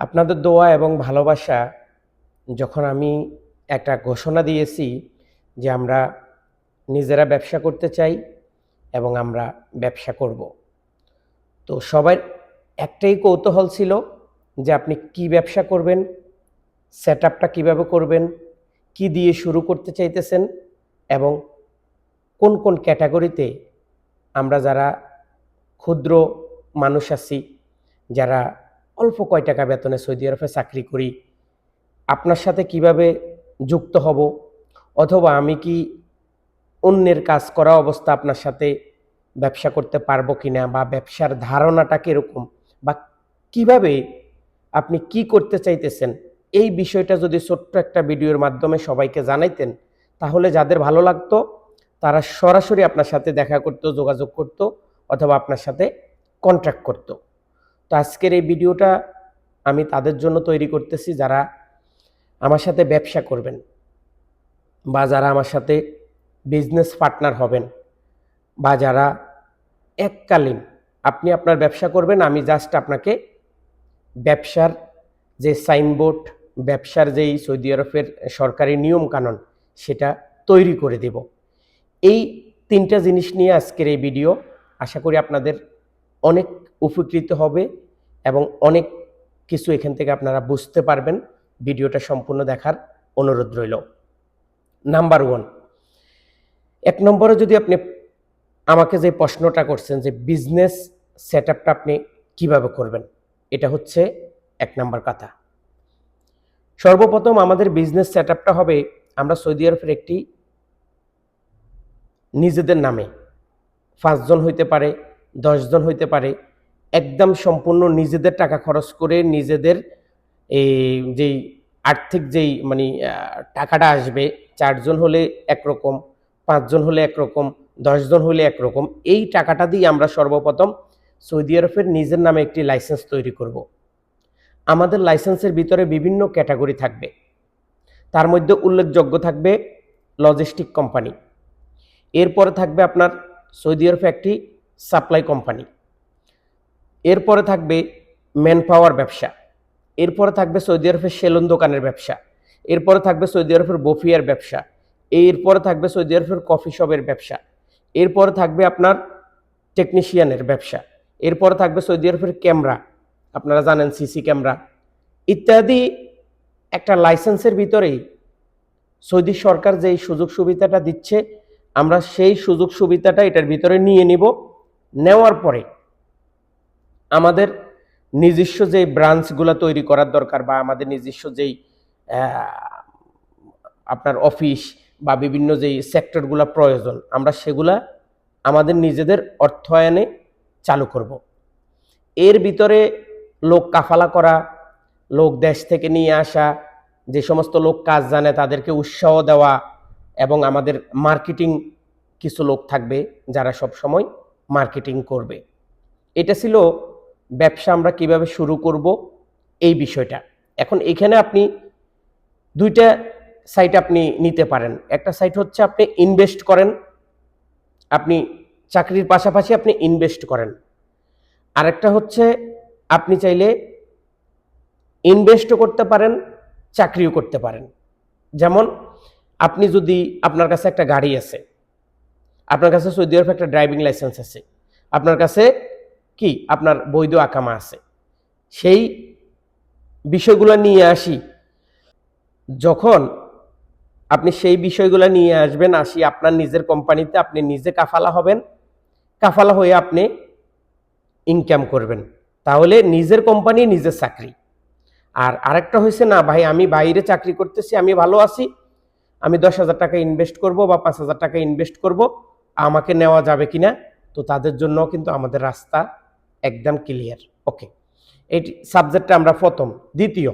আপনাদের দোয়া এবং ভালোবাসা যখন আমি একটা ঘোষণা দিয়েছি যে আমরা নিজেরা ব্যবসা করতে চাই এবং আমরা ব্যবসা করব। তো সবার একটাই কৌতূহল ছিল যে আপনি কি ব্যবসা করবেন সেট আপটা কীভাবে করবেন, কি দিয়ে শুরু করতে চাইতেছেন এবং কোন কোন ক্যাটাগরিতে আমরা যারা ক্ষুদ্র মানুষ আছি, যারা অল্প কয় টাকা বেতনে সৌদি আরবে চাকরি করি। আপনার সাথে কীভাবে যুক্ত হব? অথবা আমি কি অন্যের কাজ করা অবস্থা আপনার সাথে ব্যবসা করতে পারব কিনা বা ব্যবসার ধারণাটা কীরকম? বা কীভাবে আপনি কি করতে চাইতেছেন? এই বিষয়টা যদি ছোট্ট একটা ভিডিওর মাধ্যমে সবাইকে জানাইতেন, তাহলে যাদের ভালো লাগতো, তারা সরাসরি আপনার সাথে দেখা করতো, যোগাযোগ করতো, অথবা আপনার সাথে কন্ট্যাক্ট করতো। তো আজকের এই ভিডিওটা আমি তাদের জন্য তৈরি করতেছি যারা আমার সাথে ব্যবসা করবেন বা যারা আমার সাথে বিজনেস পার্টনার হবেন বা যারা এককালীন আপনি আপনার ব্যবসা করবেন, আমি জাস্ট আপনাকে ব্যবসার যে সাইনবোর্ড ব্যবসার যেই সৌদি আরবের সরকারি নিয়ম কানুন সেটা তৈরি করে দেব। এই তিনটা জিনিস নিয়ে আজকের এই ভিডিও আশা করি আপনাদের অনেক উপকৃত হবে এবং অনেক কিছু এখান থেকে আপনারা বুঝতে পারবেন। ভিডিওটা সম্পূর্ণ দেখার অনুরোধ রইল। নাম্বার ওয়ান এক নম্বরে যদি আপনি আমাকে যে প্রশ্নটা করছেন যে বিজনেস সেট আপনি কীভাবে করবেন, এটা হচ্ছে এক নম্বর কথা। সর্বপ্রথম আমাদের বিজনেস সেট হবে আমরা সৌদি আরবের একটি নিজেদের নামে। পাঁচজন হইতে পারে দশজন হইতে পারে, একদম সম্পূর্ণ নিজেদের টাকা খরচ করে নিজেদের এই যেই আর্থিক যেই মানে টাকাটা আসবে, চারজন হলে একরকম, পাঁচজন হলে একরকম, দশজন হলে একরকম, এই টাকাটা দিয়ে আমরা সর্বপ্রথম সৌদি আরবের নিজের নামে একটি লাইসেন্স তৈরি করব। আমাদের লাইসেন্সের ভিতরে বিভিন্ন ক্যাটাগরি থাকবে। তার মধ্যে উল্লেখযোগ্য থাকবে লজিস্টিক কোম্পানি এরপরে থাকবে আপনার সৌদি আরবে একটি সাপ্লাই কোম্পানি। এরপরে থাকবে ম্যান পাওয়ার ব্যবসা। এরপরে থাকবে সৌদি আরবের সেলুন দোকানের ব্যবসা। এরপরে থাকবে সৌদি আরবের বফিয়ার ব্যবসা। এরপরে থাকবে সৌদি আরবের কফি শপের ব্যবসা। এরপরে থাকবে আপনার টেকনিশিয়ানের ব্যবসা। এরপরে থাকবে সৌদি আরবের ক্যামেরা। আপনারা জানেন সিসি ক্যামেরা। ইত্যাদি একটা লাইসেন্সের ভিতরেই সৌদি সরকার যেই সুযোগ সুবিধাটা দিচ্ছে, আমরা সেই সুযোগ সুবিধাটা এটার ভিতরে নিয়ে নিব। নেওয়ার পরে আমাদের নিজস্ব যেই ব্রাঞ্চগুলো তৈরি করার দরকার বা আমাদের নিজস্ব যেই আপনার অফিস বা বিভিন্ন যেই সেক্টরগুলো প্রয়োজন, আমরা সেগুলা আমাদের নিজেদের অর্থায়নে চালু করব। এর ভিতরে লোক কাফালা করা, লোক দেশ থেকে নিয়ে আসা, যে সমস্ত লোক কাজ জানে তাদেরকে উৎসাহ দেওয়া এবং আমাদের মার্কেটিং কিছু লোক থাকবে যারা সব সময় মার্কেটিং করবে। এটা ছিল ব্যবসা আমরা কীভাবে শুরু করব এই বিষয়টা। এখন এখানে আপনি দুইটা সাইট আপনি নিতে পারেন। একটা সাইট হচ্ছে আপনি ইনভেস্ট করেন, আপনি চাকরির পাশাপাশি আপনি ইনভেস্ট করেন। আরেকটা হচ্ছে আপনি চাইলে ইনভেস্টও করতে পারেন, চাকরিও করতে পারেন। যেমন আপনি যদি আপনার কাছে একটা গাড়ি আছে আপনার কাছে সৌদি আরবে একটা ড্রাইভিং লাইসেন্স আছে। আপনার কাছে কি? আপনার বৈধ আকামা আছে। সেই বিষয়গুলো নিয়ে আসি। যখন আপনি সেই বিষয়গুলো নিয়ে আসবেন, আসি আপনার নিজের কোম্পানিতে আপনি নিজে কাফালা হবেন। কাফালা হয়ে আপনি ইনকাম করবেন। তাহলে নিজের কোম্পানি, নিজের চাকরি। আর আরেকটা হয়েছে না ভাই, আমি বাইরে চাকরি করতেছি, আমি ভালো আছি। আমি দশ হাজার টাকা ইনভেস্ট করব বা পাঁচ হাজার টাকা ইনভেস্ট করব। আমাকে নেওয়া যাবে কি না তো তাদের জন্য কিন্তু আমাদের রাস্তা একদম ক্লিয়ার ওকে এই সাবজেক্টটা আমরা প্রথম। দ্বিতীয়